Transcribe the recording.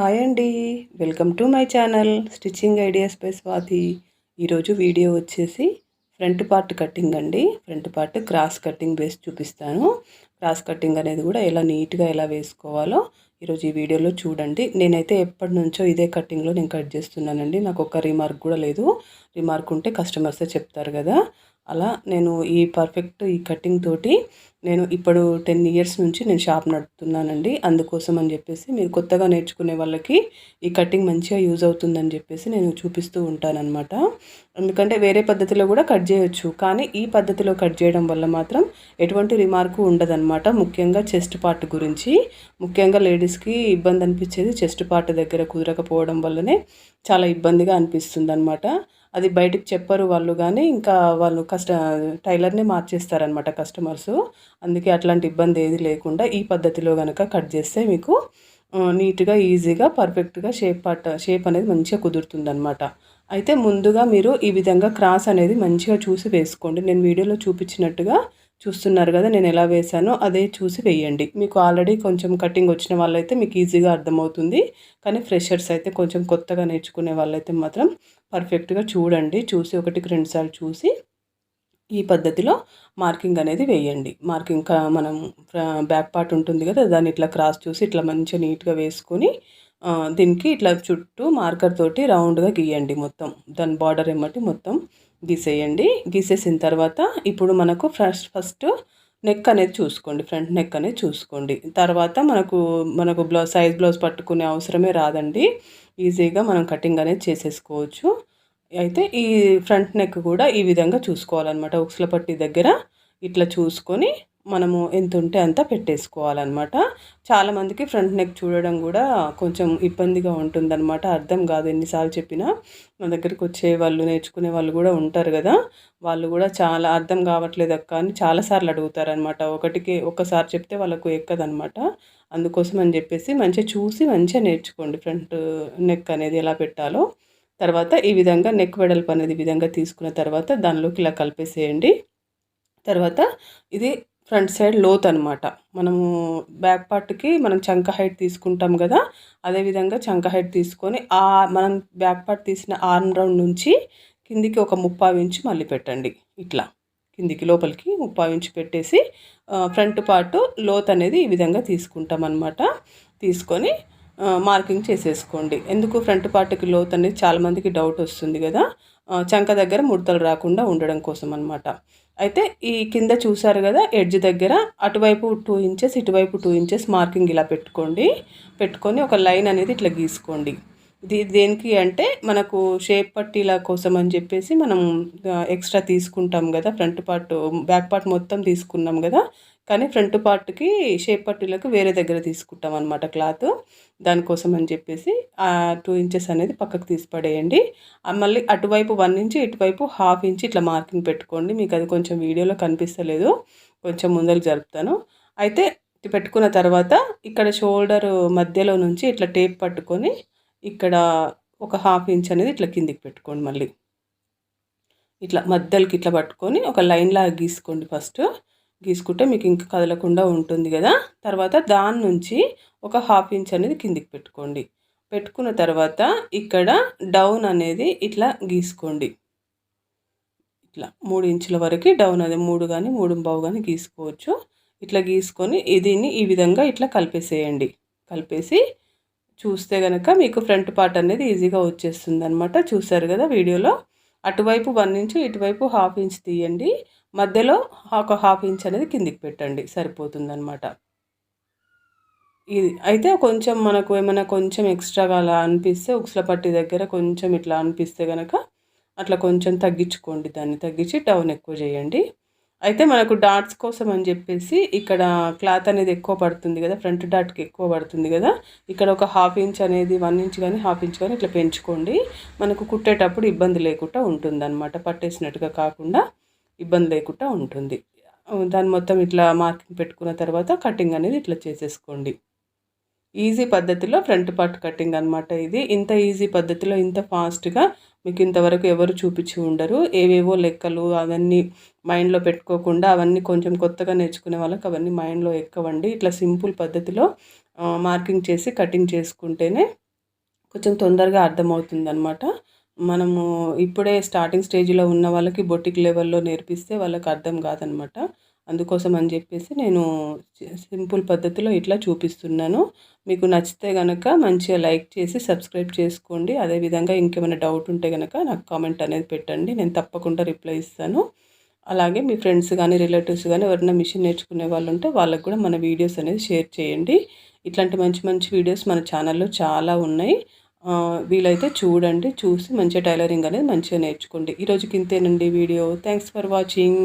Hi అండి. Welcome to my channel stitching ideas by Swathi. ఈరోజు video వచ్చేసి front part cutting అండి. Front part cross cutting base చూపిస్తాను. Cross cutting అనేది కూడా ఎలా నీట్గా ఎలా వేసుకోవాలో ఈరోజు ఈ వీడియోలో చూడండి. నేనైతే ఎప్పటి నుంచో ఇదే కటింగ్లో నేను కట్ చేస్తున్నానండి. నాకు ఒక రిమార్క్ కూడా లేదు. రిమార్క్ ఉంటే కస్టమర్సే చెప్తారు కదా. అలా నేను ఈ పర్ఫెక్ట్ ఈ కటింగ్ తోటి నేను ఇప్పుడు టెన్ ఇయర్స్ నుంచి నేను షాప్ నడుపుతున్నానండి. అందుకోసం అని చెప్పేసి మీరు కొత్తగా నేర్చుకునే వాళ్ళకి ఈ కటింగ్ మంచిగా యూజ్ అవుతుందని చెప్పేసి నేను చూపిస్తూ ఉంటానన్నమాట. ఎందుకంటే వేరే పద్ధతిలో కూడా కట్ చేయొచ్చు. కానీ ఈ పద్ధతిలో కట్ చేయడం వల్ల మాత్రం ఎటువంటి రిమార్కు ఉండదన్నమాట. ముఖ్యంగా చెస్ట్ పార్ట్ గురించి. ముఖ్యంగా లేడీస్కి ఇబ్బంది అనిపించేది చెస్ట్ పార్ట్ దగ్గర కుదరకపోవడం వల్లనే చాలా ఇబ్బందిగా అనిపిస్తుంది అనమాట అది బయటకు చెప్పరు వాళ్ళు కానీ ఇంకా వాళ్ళు కస్ట టైలర్నే మార్చేస్తారనమాట కస్టమర్స్. అందుకే అట్లాంటి ఇబ్బంది ఏది లేకుండా ఈ పద్ధతిలో కనుక కట్ చేస్తే మీకు నీట్గా ఈజీగా పర్ఫెక్ట్గా షేప్ పట్ట షేప్ అనేది మంచిగా కుదురుతుందనమాట. అయితే ముందుగా మీరు ఈ విధంగా క్రాస్ అనేది మంచిగా చూసి వేసుకోండి. నేను వీడియోలో చూపించినట్టుగా చూస్తున్నారు కదా నేను ఎలా వేసానో అదే చూసి వేయండి. మీకు ఆల్రెడీ కొంచెం కటింగ్ వచ్చిన వాళ్ళైతే మీకు ఈజీగా అర్థమవుతుంది. కానీ ఫ్రెషర్స్ అయితే కొంచెం కొత్తగా నేర్చుకునే వాళ్ళైతే మాత్రం పర్ఫెక్ట్గా చూడండి. చూసి ఒకటికి రెండుసార్లు చూసి ఈ పద్ధతిలో మార్కింగ్ అనేది వేయండి. మార్కింగ్ మనం బ్యాక్ పార్ట్ ఉంటుంది కదా దాన్ని ఇట్లా క్రాస్ చూసి ఇట్లా మంచిగా నీట్గా వేసుకొని దీనికి ఇట్లా చుట్టూ మార్కర్ తోటి రౌండ్గా గీయండి మొత్తం. దాని బార్డర్ ఏమట్టి మొత్తం గీసేయండి. గీసేసిన తర్వాత ఇప్పుడు మనకు ఫస్ట్ ఫస్ట్ నెక్ అనేది చూసుకోండి. ఫ్రంట్ నెక్ అనేది చూసుకోండి. తర్వాత మనకు మనకు బ్లౌజ్ సైజ్ బ్లౌజ్ పట్టుకునే అవసరమే రాదండి. ఈజీగా మనం కటింగ్ అనేది చేసేసుకోవచ్చు. అయితే ఈ ఫ్రంట్ నెక్ కూడా ఈ విధంగా చూసుకోవాలన్నమాట. ఉక్సుల పట్టి దగ్గర ఇట్లా చూసుకొని మనము ఎంత ఉంటే అంత పెట్టేసుకోవాలన్నమాట. చాలామందికి ఫ్రంట్ నెక్ చూడడం కూడా కొంచెం ఇబ్బందిగా ఉంటుందన్నమాట. అర్థం కాదు ఎన్నిసార్లు చెప్పినా. మన దగ్గరికి వచ్చే వాళ్ళు నేర్చుకునే వాళ్ళు కూడా ఉంటారు కదా. వాళ్ళు కూడా చాలా అర్థం కావట్లేదు అక్క అని చాలాసార్లు అడుగుతారనమాట ఒకటికి ఒక్కసారి చెప్తే వాళ్ళకు ఎక్కదనమాట అందుకోసం అని చెప్పేసి మంచిగా చూసి మంచిగా నేర్చుకోండి ఫ్రంట్ నెక్ అనేది ఎలా పెట్టాలో. తర్వాత ఈ విధంగా నెక్ వెడల్పు అనేది విధంగా తీసుకున్న తర్వాత దానిలోకి ఇలా కలిపేసేయండి. తర్వాత ఇది ఫ్రంట్ సైడ్ లోత్ అనమాట మనము బ్యాక్ పార్ట్కి మనం చంక హైట్ తీసుకుంటాం కదా అదేవిధంగా చంక హైట్ తీసుకొని ఆ మనం బ్యాక్ పార్ట్ తీసిన ఆర్మ్ రౌండ్ నుంచి కిందికి ఒక ముప్పావు ఇంచు మళ్ళీ పెట్టండి. ఇట్లా కిందికి లోపలికి ముప్పావు ఇంచు పెట్టేసి ఫ్రంట్ పార్ట్ లోత్ అనేది ఈ విధంగా తీసుకుంటాం అనమాట తీసుకొని మార్కింగ్ చేసేసుకోండి. ఎందుకు? ఫ్రంట్ పార్ట్కి లోత్ అనేది చాలామందికి డౌట్ వస్తుంది కదా. చంక దగ్గర ముడతలు రాకుండా ఉండడం కోసం అనమాట అయితే ఈ కింద చూసారు కదా ఎడ్జ్ దగ్గర అటువైపు టూ ఇంచెస్ ఇటువైపు టూ ఇంచెస్ మార్కింగ్ ఇలా పెట్టుకోండి. పెట్టుకొని ఒక లైన్ అనేది ఇట్లా గీసుకోండి. ఇది దేనికి అంటే మనకు షేప్ పట్టీల కోసం అని చెప్పేసి మనం ఎక్స్ట్రా తీసుకుంటాం కదా ఫ్రంట్ పార్ట్ బ్యాక్ పార్ట్ మొత్తం తీసుకున్నాం కదా కానీ ఫ్రంట్ పార్ట్కి షేప్ పట్టీలకు వేరే దగ్గర తీసుకుంటాం అనమాట క్లాత్. దానికోసం అని చెప్పేసి టూ ఇంచెస్ అనేది పక్కకు తీసి పడేయండి. మళ్ళీ అటువైపు వన్ ఇంచ్ ఇటువైపు హాఫ్ ఇంచ్ ఇట్లా మార్కింగ్ పెట్టుకోండి. మీకు అది కొంచెం వీడియోలో కనిపిస్తలేదు. కొంచెం ముందరకు జరుపుతాను. అయితే పెట్టుకున్న తర్వాత ఇక్కడ షోల్డర్ మధ్యలో నుంచి ఇట్లా టేప్ పట్టుకొని ఇక్కడ ఒక హాఫ్ ఇంచ్ అనేది ఇట్లా కిందికి పెట్టుకోండి మళ్ళీ. ఇట్లా మధ్యలోకి ఇట్లా పట్టుకొని ఒక లైన్ లాగా గీసుకోండి ఫస్ట్. గీసుకుంటే మీకు ఇంకా కదలకుండా ఉంటుంది కదా. తర్వాత దాని నుంచి ఒక హాఫ్ ఇంచ్ అనేది కిందికి పెట్టుకోండి. పెట్టుకున్న తర్వాత ఇక్కడ డౌన్ అనేది ఇట్లా గీసుకోండి. ఇట్లా మూడు ఇంచుల వరకు డౌన్ అది మూడు కానీ మూడు బావు కానీ గీసుకోవచ్చు. ఇట్లా గీసుకొని దీన్ని ఈ విధంగా ఇట్లా కలిపేసేయండి. కలిపేసి చూస్తే కనుక మీకు ఫ్రంట్ పార్ట్ అనేది ఈజీగా వచ్చేస్తుంది అనమాట చూసారు కదా వీడియోలో? అటువైపు వన్ ఇంచు ఇటువైపు హాఫ్ ఇంచ్ తీయండి. మధ్యలో ఒక హాఫ్ ఇంచ్ అనేది కిందికి పెట్టండి సరిపోతుందనమాట ఇది అయితే కొంచెం మనకు ఏమైనా కొంచెం ఎక్స్ట్రాగా అలా అనిపిస్తే ఉక్సుల పట్టి దగ్గర కొంచెం ఇట్లా అనిపిస్తే కనుక అట్లా కొంచెం తగ్గించుకోండి దాన్ని. తగ్గించి డౌన్ ఎక్కువ చేయండి. అయితే మనకు డాట్స్ కోసం అని చెప్పేసి ఇక్కడ క్లాత్ అనేది ఎక్కువ పడుతుంది కదా ఫ్రంట్ డాట్కి ఎక్కువ పడుతుంది కదా ఇక్కడ ఒక హాఫ్ ఇంచ్ అనేది వన్ ఇంచ్ కానీ హాఫ్ ఇంచ్ కానీ ఇట్లా పెంచుకోండి. మనకు కుట్టేటప్పుడు ఇబ్బంది లేకుండా ఉంటుంది అనమాట పట్టేసినట్టుగా కాకుండా. ఇబ్బంది లేకుండా ఉంటుంది. దాన్ని మొత్తం ఇట్లా మార్కింగ్ పెట్టుకున్న తర్వాత కటింగ్ అనేది ఇట్లా చేసేసుకోండి. ఈజీ పద్ధతిలో ఫ్రంట్ పార్ట్ కటింగ్ అనమాట ఇది. ఇంత ఈజీ పద్ధతిలో ఇంత ఫాస్ట్గా మీకు ఇంతవరకు ఎవరు చూపించి ఉండరు. ఏవేవో లెక్కలు అవన్నీ మైండ్లో పెట్టుకోకుండా అవన్నీ కొంచెం కొత్తగా నేర్చుకునే వాళ్ళకి అవన్నీ మైండ్లో ఎక్కవండి. ఇట్లా సింపుల్ పద్ధతిలో మార్కింగ్ చేసి కటింగ్ చేసుకుంటేనే కొంచెం తొందరగా అర్థమవుతుందనమాట మనము ఇప్పుడే స్టార్టింగ్ స్టేజ్లో ఉన్న వాళ్ళకి బొటిక్ లెవెల్లో నేర్పిస్తే వాళ్ళకి అర్థం కాదనమాట. అందుకోసం అని చెప్పేసి నేను సింపుల్ పద్ధతిలో ఇట్లా చూపిస్తున్నాను. మీకు నచ్చితే కనుక మంచిగా లైక్ చేసి సబ్స్క్రైబ్ చేసుకోండి. అదేవిధంగా ఇంకేమైనా డౌట్ ఉంటే కనుక నాకు కామెంట్ అనేది పెట్టండి. నేను తప్పకుండా రిప్లై ఇస్తాను. అలాగే మీ ఫ్రెండ్స్ కానీ రిలేటివ్స్ కానీ ఎవరైనా మిషన్ నేర్చుకునే వాళ్ళు ఉంటే వాళ్ళకు కూడా మన వీడియోస్ అనేది షేర్ చేయండి. ఇట్లాంటి మంచి మంచి వీడియోస్ మన ఛానల్లో చాలా ఉన్నాయి. వీలైతే చూడండి చూసి మంచిగా టైలరింగ్ అనేది మంచిగా నేర్చుకోండి. ఈరోజుకి ఇంతేనండి వీడియో. Thanks for watching